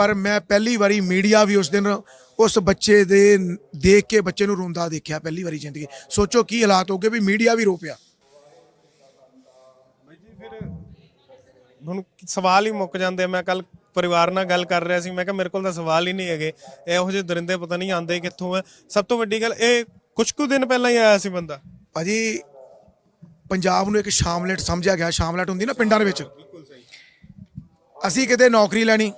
ਪਰ ਮੈਂ ਪਹਿਲੀ ਵਾਰੀ ਮੀਡੀਆ ਵੀ ਉਸ ਦਿਨ ਉਸ ਬੱਚੇ ਦੇ ਦੇਖ ਕੇ ਬੱਚੇ ਨੂੰ ਰੋਂਦਾ ਦੇਖਿਆ ਪਹਿਲੀ ਵਾਰੀ ਜ਼ਿੰਦਗੀ। ਸੋਚੋ ਕੀ ਹਾਲਾਤ ਹੋਗੇ ਵੀ ਮੀਡੀਆ ਵੀ ਰੋ ਪਿਆ। ਹੁਣ ਸਵਾਲ ਹੀ ਮੁੱਕ ਜਾਂਦੇ। ਮੈਂ ਕੱਲ ਪਰਿਵਾਰ ਨਾਲ ਗੱਲ ਕਰ ਰਿਹਾ ਸੀ। ਮੈਂ ਕਿਹਾ ਮੇਰੇ ਕੋਲ ਤਾਂ ਸਵਾਲ ਹੀ ਨਹੀਂ ਹੈਗੇ। ਇਹੋ ਜਿਹੇ ਦਰਿੰਦੇ ਪਤਾ ਨਹੀਂ ਆਉਂਦੇ ਕਿੱਥੋਂ ਆ। ਸਭ ਤੋਂ ਵੱਡੀ ਗੱਲ ਇਹ ਕੁਝ ਕੁ ਦਿਨ ਪਹਿਲਾਂ ਹੀ ਆਇਆ ਸੀ ਬੰਦਾ। ਭਾਜੀ ਪੰਜਾਬ ਨੂੰ ਇੱਕ ਸ਼ਾਮਲੇਟ ਸਮਝਿਆ ਗਿਆ। ਸ਼ਾਮਲੇਟ ਹੁੰਦੀ ਨਾ ਪਿੰਡਾਂ ਦੇ ਵਿੱਚ। ਅਸੀਂ ਕਿਤੇ ਨੌਕਰੀ ਲੈਣੀ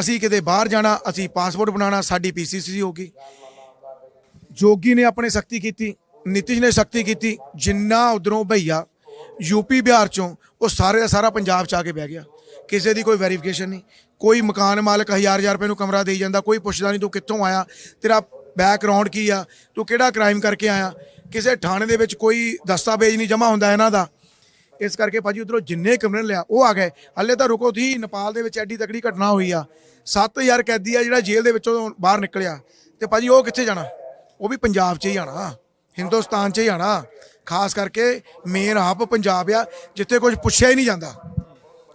ਅਸੀਂ ਕਿਤੇ ਬਾਹਰ ਜਾਣਾ, ਅਸੀਂ ਪਾਸਪੋਰਟ ਬਣਾਉਣਾ, ਸਾਡੀ ਪੀਸੀਸੀ ਗਈ। ਜੋਗੀ ਨੇ ਆਪਣੇ ਸਖਤੀ ਕੀਤੀ, ਨਿਤਿਸ਼ ਨੇ ਸਖਤੀ ਕੀਤੀ, ਜਿੰਨਾ ਉਧਰੋਂ ਭਈਆ ਯੂਪੀ ਬਿਹਾਰ ਚੋਂ, ਉਹ ਸਾਰੇ ਦਾ ਸਾਰਾ ਪੰਜਾਬ ਚ ਆ ਕੇ ਬਹਿ ਗਿਆ। ਕਿਸੇ ਦੀ ਕੋਈ ਵੈਰੀਫਿਕੇਸ਼ਨ ਨਹੀਂ। ਕੋਈ ਮਕਾਨ ਮਾਲਕ ਹਜ਼ਾਰ ਹਜ਼ਾਰ ਰੁਪਏ ਨੂੰ ਕਮਰਾ ਦੇਈ ਜਾਂਦਾ, ਕੋਈ ਪੁੱਛਦਾ ਨਹੀਂ ਤੂੰ ਕਿੱਥੋਂ ਆਇਆ, ਤੇਰਾ ਬੈਕਗ੍ਰਾਉਂਡ ਕੀ ਆ, ਤੂੰ ਕਿਹੜਾ ਕ੍ਰਾਈਮ ਕਰਕੇ ਆਇਆ। ਕਿਸੇ ਥਾਣੇ ਦੇ ਵਿੱਚ ਕੋਈ ਦਸਤਾਵੇਜ਼ ਨਹੀਂ ਜਮ੍ਹਾਂ ਹੁੰਦਾ ਇਹਨਾਂ ਦਾ। ਇਸ ਕਰਕੇ ਭਾਜੀ ਉਧਰੋਂ ਜਿੰਨੇ ਕਮਰੇ ਲਿਆ, ਉਹ ਆ ਗਏ। ਹੱਲੇ ਤਾਂ ਰੁਕੋ ਤੁਸੀਂ, ਨੇਪਾਲ ਦੇ ਵਿੱਚ ਐਡੀ ਤਕੜੀ ਘਟਨਾ ਹੋਈ ਆ। 7000 ਕੈਦੀ ਆ ਜਿਹੜਾ ਜੇਲ੍ਹ ਦੇ ਵਿੱਚੋਂ ਬਾਹਰ ਨਿਕਲਿਆ। ਤੇ ਭਾਜੀ ਉਹ ਕਿੱਥੇ ਜਾਣਾ? ਉਹ ਵੀ ਪੰਜਾਬ 'ਚ ਹੀ ਜਾਣਾ ਹਿੰਦੁਸਤਾਨ 'ਚ ਹੀ ਜਾਣਾ ਖਾਸ ਕਰਕੇ ਮੇਨ ਹੱਬ ਪੰਜਾਬ ਆ, ਜਿੱਥੇ ਕੁਝ ਪੁੱਛਿਆ ਹੀ ਨਹੀਂ ਜਾਂਦਾ।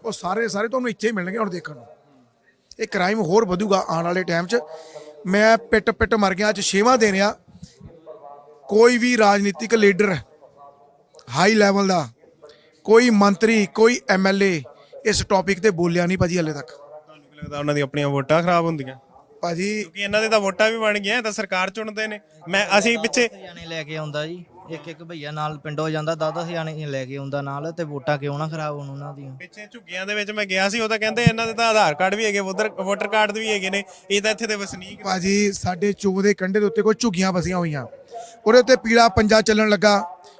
ਉਹ ਸਾਰੇ ਸਾਰੇ ਤੁਹਾਨੂੰ ਇੱਥੇ ਹੀ ਮਿਲਣਗੇ ਹੁਣ ਦੇਖਣ ਨੂੰ। ਇਹ ਕ੍ਰਾਈਮ ਹੋਰ ਵਧੂਗਾ ਆਉਣ ਵਾਲੇ ਟਾਈਮ 'ਚ। ਮੈਂ ਪਿੱਟ ਪਿੱਟ ਮਰ ਗਿਆ, ਅੱਜ ਛੇਵਾਂ ਦਿਨ ਆ। ਕੋਈ ਵੀ ਰਾਜਨੀਤਿਕ ਲੀਡਰ ਹਾਈ ਲੈਵਲ ਦਾ ਕੋਈ ਮੰਤਰੀ ਕੋਈ ਐਮਐਲਏ ਇਸ ਟੌਪਿਕ ਤੇ ਬੋਲਿਆ ਨਹੀਂ ਭਾਜੀ ਹਲੇ ਤੱਕ। ਤੁਹਾਨੂੰ ਕੀ ਲੱਗਦਾ ਉਹਨਾਂ ਦੀ ਆਪਣੀਆਂ ਵੋਟਾਂ ਖਰਾਬ ਹੁੰਦੀਆਂ? ਭਾਜੀ ਕਿਉਂਕਿ ਇਹਨਾਂ ਦੇ ਤਾਂ ਵੋਟਾਂ ਵੀ ਬਣ ਗਈਆਂ ਇਹ ਤਾਂ ਸਰਕਾਰ ਚੁਣਦੇ ਨੇ। ਮੈਂ ਅਸੀਂ ਪਿੱਛੇ ਜਾਣੇ ਲੈ ਕੇ ਆਉਂਦਾ ਜੀ। ਇੱਕ ਇੱਕ ਭਈਆ ਨਾਲ ਪਿੰਡੋਂ ਜਾਂਦਾ 10-10 ਜਾਣੇ ਲੈ ਕੇ ਆਉਂਦਾ ਨਾਲ ਤੇ ਵੋਟਾਂ ਕਿਉਂ ਨਾ ਖਰਾਬ ਹੋਣ ਉਹਨਾਂ ਦੀਆਂ? ਪਿੱਛੇ ਝੁੱਗੀਆਂ ਦੇ ਵਿੱਚ ਮੈਂ ਗਿਆ ਸੀ ਉਹ ਤਾਂ ਕਹਿੰਦੇ ਇਹਨਾਂ ਦੇ ਤਾਂ ਆਧਾਰ ਕਾਰਡ ਵੀ ਹੈਗੇ ਵੋਟਰ ਵੋਟਰ ਕਾਰਡ ਵੀ ਹੈਗੇ ਨੇ। ਇਹ ਤਾਂ ਇੱਥੇ ਦੇ ਵਸਨੀਕ। ਭਾਜੀ ਸਾਡੇ ਚੋ ਦੇ ਕੰਢੇ ਦੇ ਉੱਤੇ ਕੋਈ ਝੁੱਗੀਆਂ ਵਸੀਆਂ ਹੋਈਆਂ। ਉਹਦੇ ਉੱਤੇ ਪੀਲਾ ਪੰਜਾ ਚੱਲਣ ਲੱਗਾ।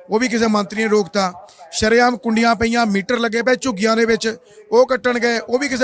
ਉਹ ਵੀ ਕਿਸੇ ਮੰਤਰੀ ਨੇ ਰੋਕਤਾ। ਸ਼ਰੇਆਮ ਕੁੰਡੀਆਂ ਪਈਆਂ, ਮੀਟਰ ਲੱਗੇ ਪਏ ਝੁੱਗੀਆਂ ਦੇ ਵਿੱਚ, ਉਹ ਕੱਟਣ ਗਏ, ਉਹ ਵੀ ਕਿਸੇ